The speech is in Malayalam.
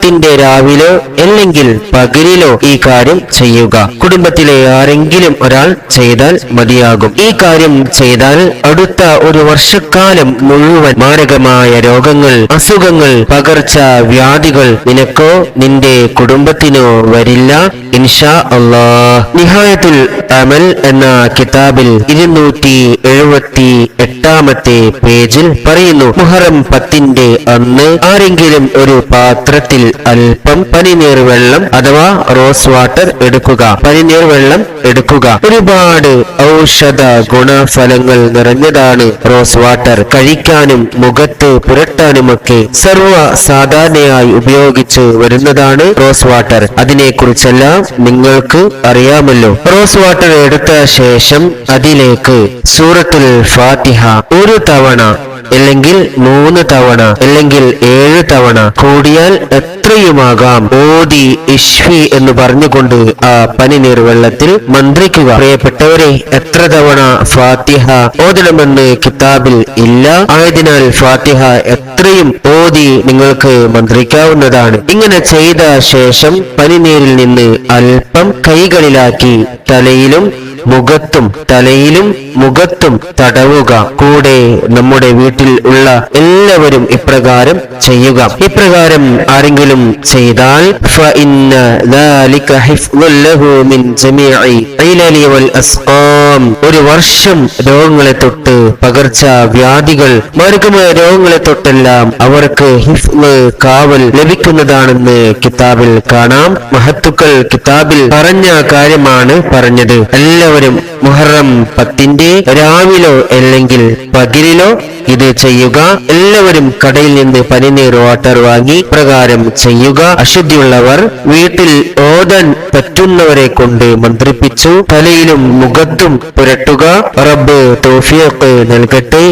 ത്തിന്റെ രാവിലോ അല്ലെങ്കിൽ പകലിലോ ഈ കാര്യം ചെയ്യുക. കുടുംബത്തിലെ ആരെങ്കിലും ഒരാൾ ചെയ്താൽ മതിയാകും. ഈ കാര്യം ചെയ്താൽ അടുത്ത ഒരു വർഷക്കാലം മുഴുവൻ മാരകമായ രോഗങ്ങൾ അസുഖങ്ങൾ പകർച്ച വ്യാധികൾ നിനക്കോ നിന്റെ കുടുംബത്തിനോ വരില്ല. ഇൻഷാ അള്ളാഹ് നിഹായത്തുൽ അമൽ എന്ന കിതാബിൽ ഇരുന്നൂറ്റി എഴുപത്തി എട്ടാമത്തെ പേജിൽ പറയുന്നു മുഹറം പത്തിന്റെ അന്ന് ആരെങ്കിലും ഒരു പാത്രത്തിൽ അല്പം പനിനീർ വെള്ളം അഥവാ റോസ് വാട്ടർ എടുക്കുക. പനിനീർ വെള്ളം എടുക്കുക. ഒരുപാട് ഔഷധ ഗുണഫലങ്ങൾ നിറഞ്ഞതാണ് റോസ് വാട്ടർ. കഴിക്കാനും മുഖത്ത് പുരട്ടാനുമൊക്കെ സർവ സാധാരണയായി ഉപയോഗിച്ച് വരുന്നതാണ് റോസ് വാട്ടർ. അതിനെക്കുറിച്ചെല്ലാം നിങ്ങൾക്ക് അറിയാമല്ലോ. റോസ് വാട്ടർ എടുത്ത ശേഷം അതിലേക്ക് സൂറത്തുൽ ഫാത്തിഹ ഒരു തവണ അല്ലെങ്കിൽ മൂന്ന് തവണ അല്ലെങ്കിൽ ഏഴ് തവണ കൂടിയാൽ എത്രയുമാകാം? ഓതി ഇഷ്വി എന്ന് പറഞ്ഞുകൊണ്ട് ആ പനിനീർ വെള്ളത്തിൽ മന്ത്രിക്കുക. പ്രിയപ്പെട്ടവരെ എത്ര തവണ ഫാത്തിഹ ഓതണമെന്ന് കിതാബിൽ ഇല്ല. ആയതിനാൽ ഫാത്തിഹ എത്രയും ഓതി നിങ്ങൾക്ക് മന്ത്രിക്കാവുന്നതാണ്. ഇങ്ങനെ ചെയ്ത ശേഷം പനിനീരിൽ നിന്ന് അല്പം കൈകളിലാക്കി തലയിലും മുഖത്തും തലയിലും മുഖത്തും തടവുക. കൂടെ നമ്മുടെ വീട്ടിൽ ഉള്ള എല്ലാവരും ഇപ്രകാരം ചെയ്യുക. ഇപ്രകാരം ആരെങ്കിലും ചെയ്താൽ ഒരു വർഷം രോഗങ്ങളെ തൊട്ട് പകർച്ച വ്യാധികൾ മാർഗമായ രോഗങ്ങളെ തൊട്ടെല്ലാം അവർക്ക് ഹിഫ് കാവൽ ലഭിക്കുന്നതാണെന്ന് കിതാബിൽ കാണാം. മഹ മഹത്തുക്കൾ കിതാബിൽ പറഞ്ഞ കാര്യമാണ് പറഞ്ഞത്. എല്ലാവരും മുഹറം പത്തിന്റെ രാവിലോ അല്ലെങ്കിൽ പകലിലോ ഇത് ചെയ്യുക. എല്ലാവരും കടയിൽ നിന്ന് പനിനീർ വാട്ടർ വാങ്ങി പ്രകാരം ചെയ്യുക. അശുദ്ധിയുള്ളവർ വീട്ടിൽ ഓതാൻ പറ്റുന്നവരെ കൊണ്ട് മന്ത്രിപ്പിച്ചു. തലയിലും മുഖത്തും പുരട്ടുക. റബ്ബ് തോഫിയൊക്കെ നൽകട്ടെ.